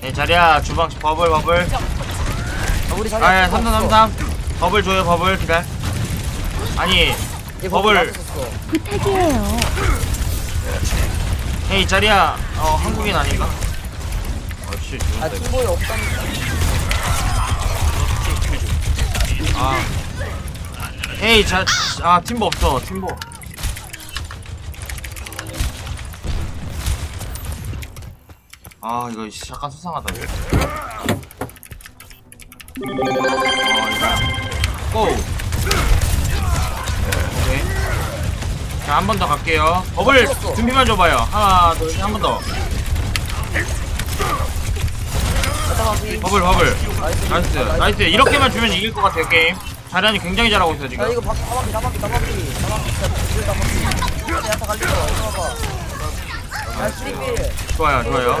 네 자리야 주방 버블 버블. 아, 우리 자리 아예 3단 33 버블 줘요 버블. 기다려. 아니 버블. 부탁이에요. 헤이 자리야. 어 한국인 아닌가? 어씨 아 팀보이 없다니까. 아. 헤이 자아 팀보 없어 팀보 아 이거 씨, 약간 수상하다 이거 아 고 오케이 자 한 번 더 갈게요 버블 준비만 줘봐요 하나 둘한 번더 잠깐만 버블 버블 나이스 나이스 이렇게만 주면 이길 것 같아요 게임 자리안이 굉장히 잘하고 있어 야 지금 이거 바- 다방기 다방기 다방기 다방기 진짜 불 다방기 야타 갈리죠 이거 봐봐 좋아요 좋아요.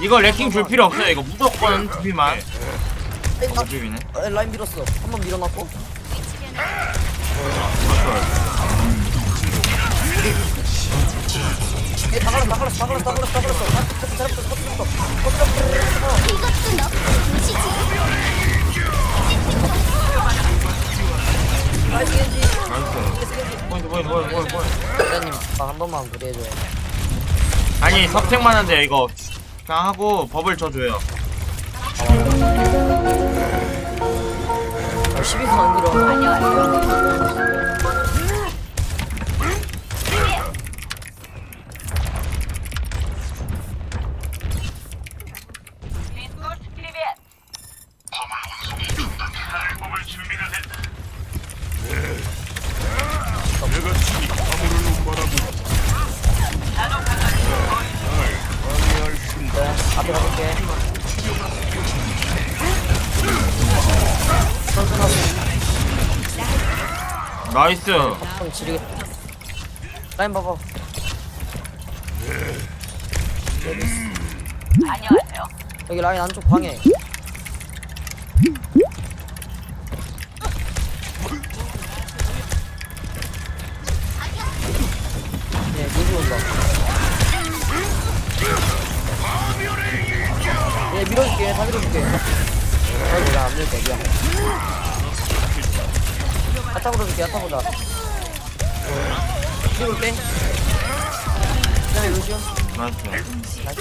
이거 레킹 줄 필요 없어요. 이거 무조건 두피만. 두피네. 어, 라인 밀었어. 한 번 밀어놨고. 얘다 갈랐어 다 갈랐어 다 갈랐어 다 갈랐어 다 갈랐어. 다 잘했어 터뜨렸어 터뜨렸어. 나이스 겐지. 나이스 포인트 포인트 포인트 포인트 포인트 대장님 한 번만 무리해줘요 아니 석택만 한데 이거 그냥 하고 버블 쳐줘요. 아 12분 안 밀어. 네, 나이스 좀 지르겠다 라인 봐봐 여기 라인 안쪽 방해 예, 온다. 예, 밀어줄게, 다 밀어줄게. 아이고, 나안 밀게, 미안. 야타 보여줄게, 야타 보자. 그 다음에. 나이스 나이스.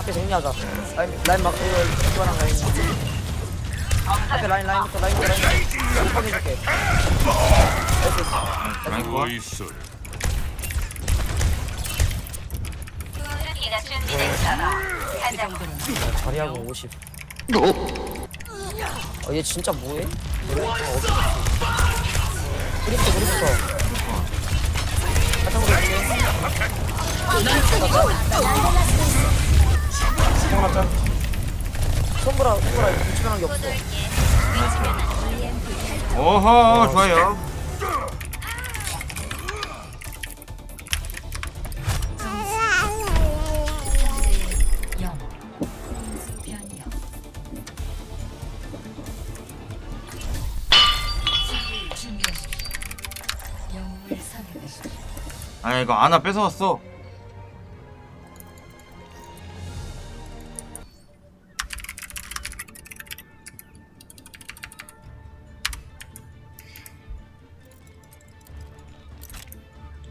앞에 정리하자. 라인, 라인 막, 이거, 이거랑 라인. 앞에 라인, 라인부터, 라인부터, 라인. 못 해줄게. 나이스. 라인 컷 있어. 자리하고 50. 어, 얘 진짜 뭐해? 그립터, 그립터. 바탕으로 줄게. 생각났자. 손보라, 손보라, 붙이는 게 없어. 오호 좋아요 아 이거 아나 뺏어왔어.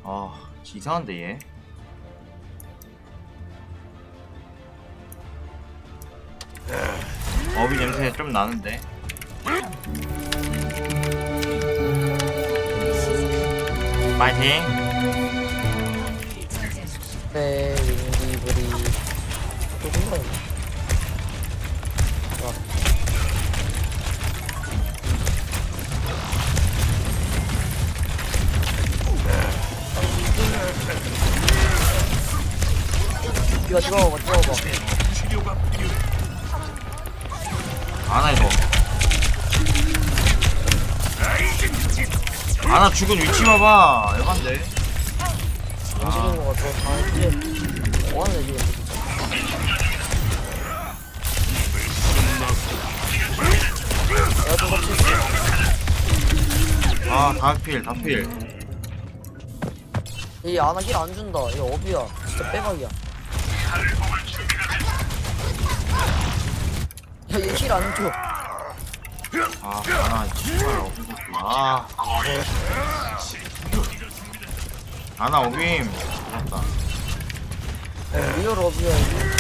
아 이상한데 얘. 어비 냄새 좀 나는데. 파이팅 네, 윈디브리. 또. 좋아. 이거 들어와봐, 들어와봐. 아나 이거 아나 죽은 위치 봐봐 에반데 아, 이제 뭐하는 애지, 좀 같이 아 다필 다필 이 아나 힐안 준다. 이거 어비야. 진짜 빼박이야. 야, 얘힐안 줘. 아 아나 진짜 아 아나 오 야, 리얼 어비야.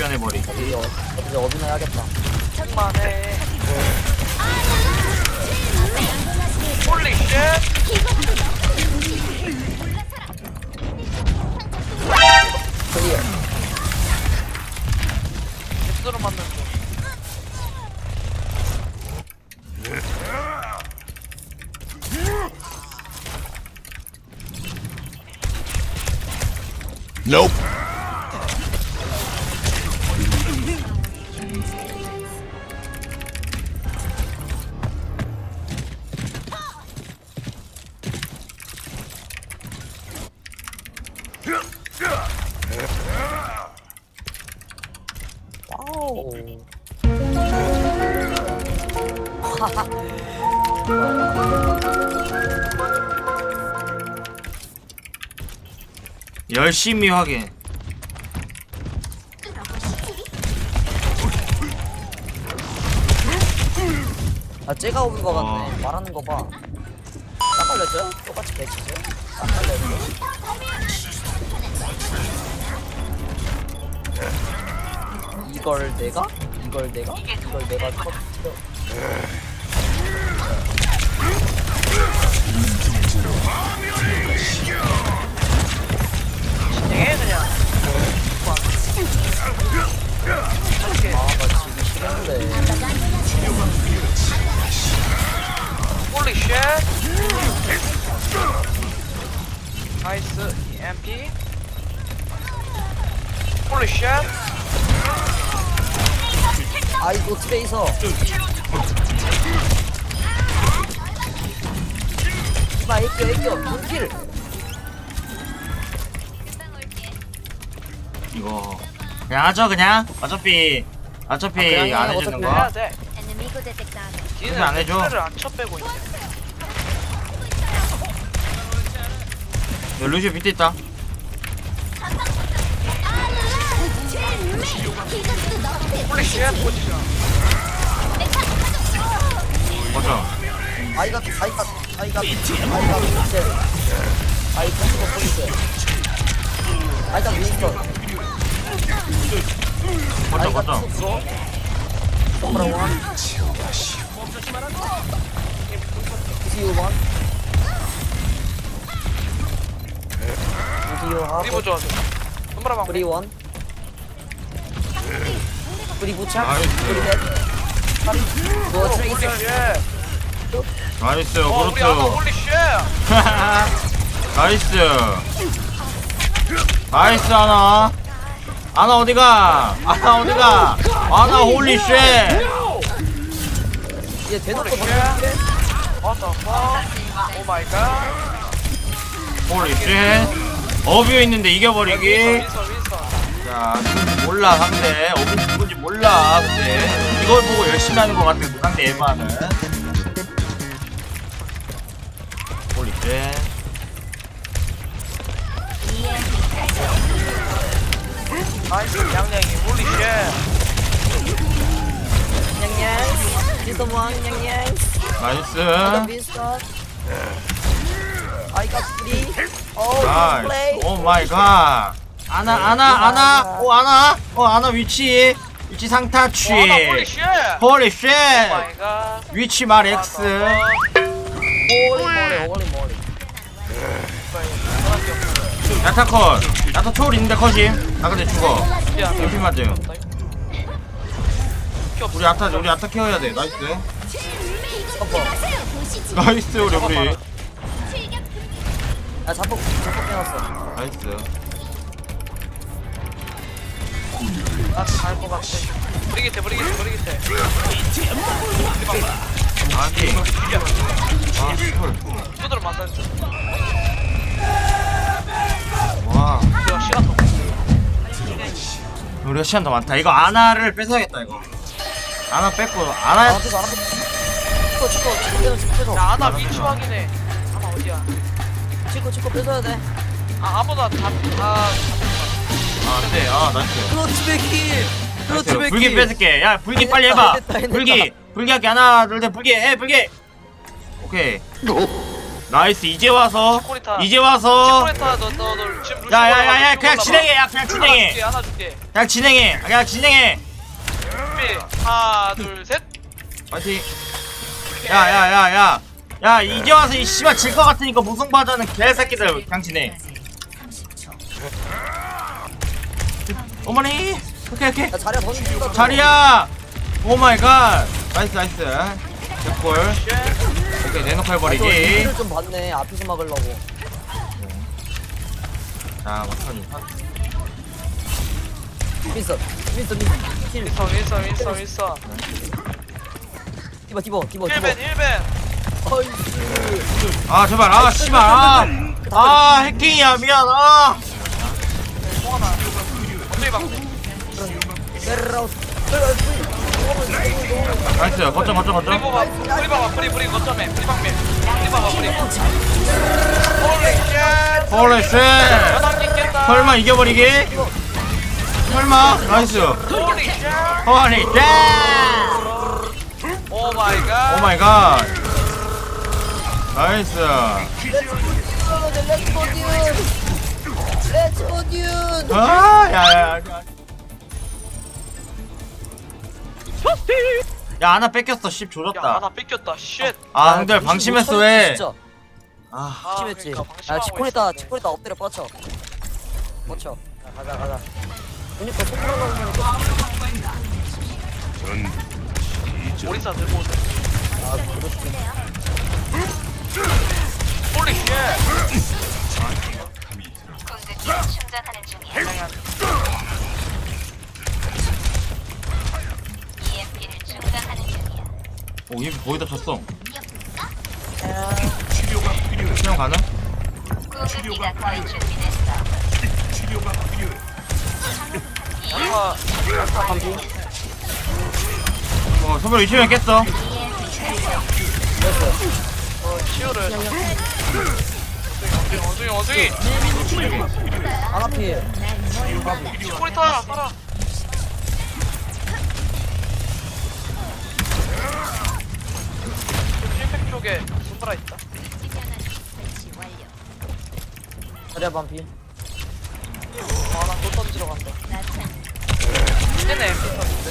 변해버리기 이제 어, 이제 어비나 해야겠다. 천만에 홀리 쉣 Nope. 와우. 열심히 확인 아, 쟤가 오는 거 같네. 어. 말하는 거 봐. 딱 걸렸죠? 똑같이 개치죠? 딱 걸렸죠? 이걸 내가? 이걸 내가? 이걸 내가 터뜨려. 이마, 애껴, 애껴. 눈길. 이거 그냥 하죠 그냥 어차피 어차피 아, 그냥 안 해, 해주는 거 해야 돼. 니는 안 해줘. 를 안 쳐 빼고 있네 야, 루시오 밑에 있다 홀리 쉣 포지션 맞아 아이가, 아이가, 아이가, 아이가, 밑에. 아이, 포스가 포인트. 아이가 윈스턴. 맞아 아이가 맞아 투 프로. 넘버 원. 우디오 원. 우디오 하고. 리브 좋아서 손바람 방 프리 원. 프리 부착. 나이스. 프리 넷. 파리. 뭐 트레이서. 쉣 나이스 어, 우리 아나 그렇죠. 홀리 쉣. 나이스. 나이스 하나. 하나 어디가? 하나 어디가? 하나 홀리쉣. 얘 대놓고 홀리 쉣. 던졌는데? What the fuck? 오 마이 갓 홀리쉣. 어뷰 있는데 이겨버리기. 윈서 윈서 자 몰라 상대. 어뷰 누군지 몰라 근데. 이걸 보고 열심히 하는 것 같아 그 상대 에바는 홀리쉣 나이스 양양이 홀리 쉣 냥냥. 원. 냥냥. 나이스. 아이가 프리. 오, 나이스 플레이. 오 마이 갓 아나 아나 아나 오 아나 어 아나 위치 위치 상타치 와, 나 홀리 쉣 홀리쉣 오 마이 갓 위치 말 X 홀리 머리, 홀리 머리. 야타 컷. 야타 초월 있는데 컷임 나 근데 죽어. 조심 맞아요. 우리 야타 우리 야타 케어해야 돼. 나이스. 나이스 우리 우리. 야, 자폭, 자폭 빼놨어. 나이스. 나갈것 같아 브리기테 브리기테 브리기테 아니. 아 헐. 두드러 중 우리가 시간 더 많다. 이거 아나를 뺏어야겠다 이거. 아나 뺏고 아나 아 앞에서 앞에 치고 치고 치고 빼서 빼서 야, 아나 위치 확인해. 아나 어디야? 치고 치고 뺏어야 돼. 아, 아무나 다, 다. 아 안돼. 아 나이스 그렇지 백킬 그렇지 나이스. 백킬 불기 뺏을게. 야 불기 빨리 해봐. 불기. 불기 할게. 하나 둘셋. 불기 해 불기. 오케이 나이스 이제 와서. 치코리타. 이제 와서. 치코리타, 너, 너, 너, 지금 루시 야야야야 그냥 진행해 야 그냥. 진행해. 하나 줄게, 그냥 진행해 그냥 진행해. 준비. 하나, 둘, 셋. 파이팅. 야야야야. 야 이제 와서 이 씨발 질 것 같으니까 무승부하자는 개새끼들 그냥 진행. 어머니 오케이 오케이. 야 자리야 던진다 자리야. 오마이갓. 나이스 나이스 개꿀 쉣. 오케이 내놓고 해버리기. 좀 봤네 앞에서 막으려고. 자 막판이. 윈서 윈서 윈서 힐. 윈서, 윈서, 윈서, 윈서. 디버 디버 디버 디버. 1벤, 1벤. 어이씨. 아 제발. 아 씨발. 아, 아 해킹이야. 미안. 아. 뽕 하나. 어떻게 막. 베르라우스 나이스 거점 거점 프리 거점 봐봐, 프리 봐봐, 프리, 프리, 거점에. 프리 방매. 프리 봐봐, 프리. 홀리 쉣. 홀레스 연합 있겠다. 설마 이겨버리기 설마 나이스 홀리 쉣. 홀리 댄오 마이 갓. 오마이갓 나이스 렛츠고 듀 렛츠고 듀 아 야야야 야 하나 뺏겼어. 10 야, 조졌다. 하나 뺏겼다. 쉣. 아 형들 방심했어 왜? 진짜? 아, 아, 심했지. 그러니까 야 방심하고 있었네. 치코리다. 엎드려 뻗쳐. 뻗쳐. 야, 가자 가자. 그니까 가는 거니까 오리사 들고 오세요. 아 그렇지 홀리 쉣. 공격기 충전하는 중이야. 그 오 이미 거의 다 쳤어. 수영 가능? 공격기가 거의 준비됐어. 아까 어 소별 위치면 깼어? 어, 치유를. 원숭이, 원숭이, 원숭이. 아나피 치코리타, 살아. 쪽에 손브라 있다. 자리야 반피 아, 나또 던지러 간다. 나참 얘네 엠피터인데.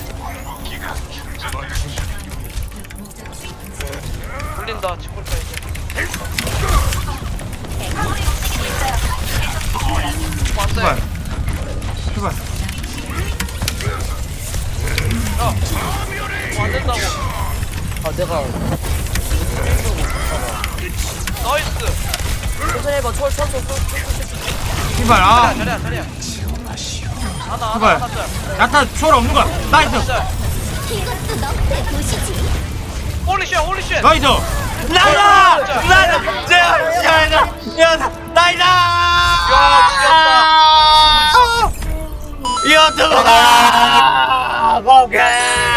돌린다, 치코리타 이제. 어, 안 돼. 제발 제발 야, 어, 안 된다고. 아 내가 나이스. 천천히 해봐. 초월 제발 자리야, 아 자리야, 자리야. 하나. 하나, 하나, 짤. 야타 초월 없는 거야. 나이스. 짤. 이것도 너프에 보시지. 홀리쉣, 홀리쉣. 나이스. 나이다 나이다 야야야 야 나이다 야, 이겼다. 이겼다 오케이